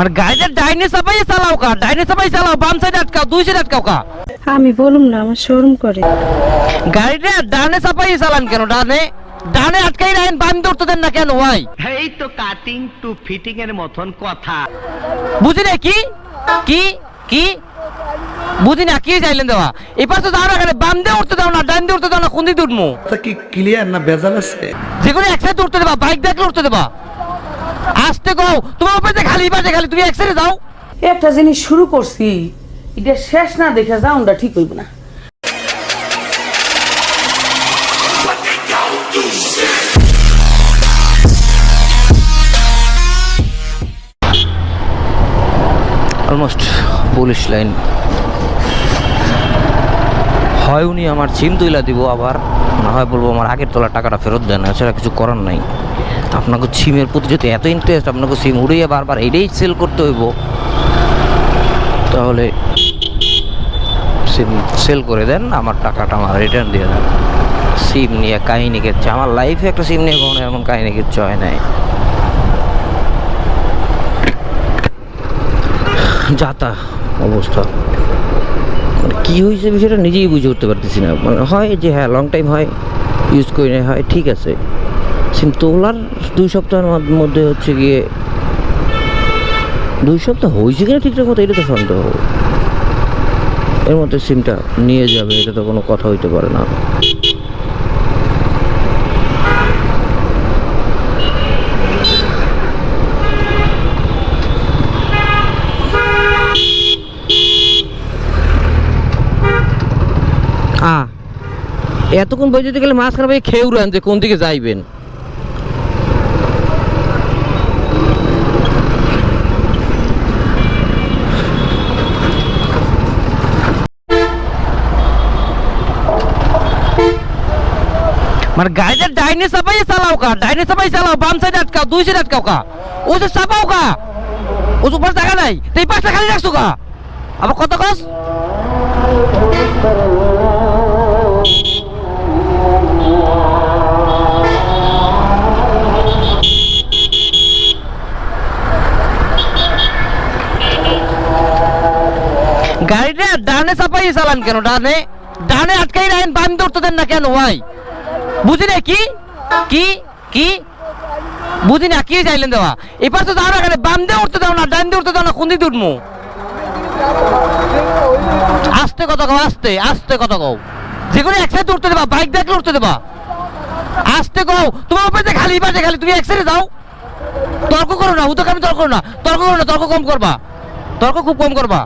মানে গাড়িটা ডাইনে চাপাই চালাও কা ডাইনে চাপাই চালাও বাম সাইডে আটকাও দুই সাইডে আটকাও কা। আমি বলুম না আমার শোরুম করে। গাড়িটা ডানে চাপাই চালান কেন? ডানে ডানে আটকাই রাখেন বাম দৌড়তে দেন না কেন ভাই? এই তো কাটিং টু ফিটিং এর মতন কথা। বুঝি না কি? কি? কি? বুঝি না কি চাইলেন দেওয়া? এবার তো দাও না কেন বাম দিয়ে উঠতে দাও না ডান দিয়ে উঠতে দাও না কোন দিকে উঠবো কি ক্লিয়ার না ভেজাল আছে? যে কোনো একসাথে উঠতে দেবা বাইক দেখলে উঠতে দেবা। আসতে গো তোমার উপরে খালি বাজে খালি তুমি একসাথে যাও। একটা জিনিস শুরু করছি এটা শেষ না দেখে যাওনটা ঠিক হইব না। অলমোস্ট পুলিশ লাইন হয় উনি আমার তুইলা দিব আবার না হয় বলব আমার আগের তোলা টাকাটা ফেরত দেন এছাড়া কিছু করার নাই। আপনাকে সিমের প্রতি যদি এত ইন্টারেস্ট আপনাকে সিম উড়িয়ে বারবার এটাই সেল করতে হইব। তাহলে সিম সেল করে দেন, আমার টাকাটা আমার রিটার্ন দিয়ে দেন। সিম নিয়ে কাহিনী কিচ্ছে আমার লাইফে একটা সিম নিয়ে কখনো এমন কাহিনী কিচ্ছু হয় নাই। যাতা অবস্থা। মানে কী হয়েছে বিষয়টা নিজেই বুঝে উঠতে পারতেছি না। মানে হয় যে হ্যাঁ লং টাইম হয় ইউজ করি না হয় ঠিক আছে। সিম তোলার দুই সপ্তাহের মধ্যে হচ্ছে গিয়ে দুই সপ্তাহ হয়েছে কিনা ঠিকঠাক মতো, এটা তো সন্দেহ। এর মধ্যে সিমটা নিয়ে যাবে, এটা তো কোনো কথা হইতে পারে না। এতক্ষণ বই যেতে গেলে মাঝখানে ভাই খেয়ে উড়ান যে কোন দিকে যাইবেন। মানে গাড়িটা ডাইনে চাপাই চালাও কা ডাইনে চাপাই চালাও, বাম সাইডে আটকাও, দুই সাইডে আটকাও কা। ও যে চাপাও কা, ও তো উপরে জায়গা নাই এই পাশটা খালি রাখছো কা। আবার কত কস গাড়িটা ডানে চাপাই চালান কেন? ডানে ডানে আটকাই রাখেন বাম দৌড়তে দেন না কেন? ভাই বুঝি না কি? কি? কি? বুঝি না, কি চাইলেন দেওয়া? এবার তো দাঁড়া না বাম দিয়ে উঠতে দাও না, ডান দিয়ে উঠতে দাও না কোন দিকে উঠবো আস্তে কথা কও, আস্তে আস্তে কথা কও। যে কোনো এক উঠতে দেবা বাইক দেখলে উঠতে দেবা। আস্তে কও, তোমার উপরে খালি পাশে খালি, তুমি এক সাইডে যাও। তর্ক করো না উদক আমি তর্ক করো না, তর্ক করো না, তর্ক কম করবা। তর্ক খুব কম করবা।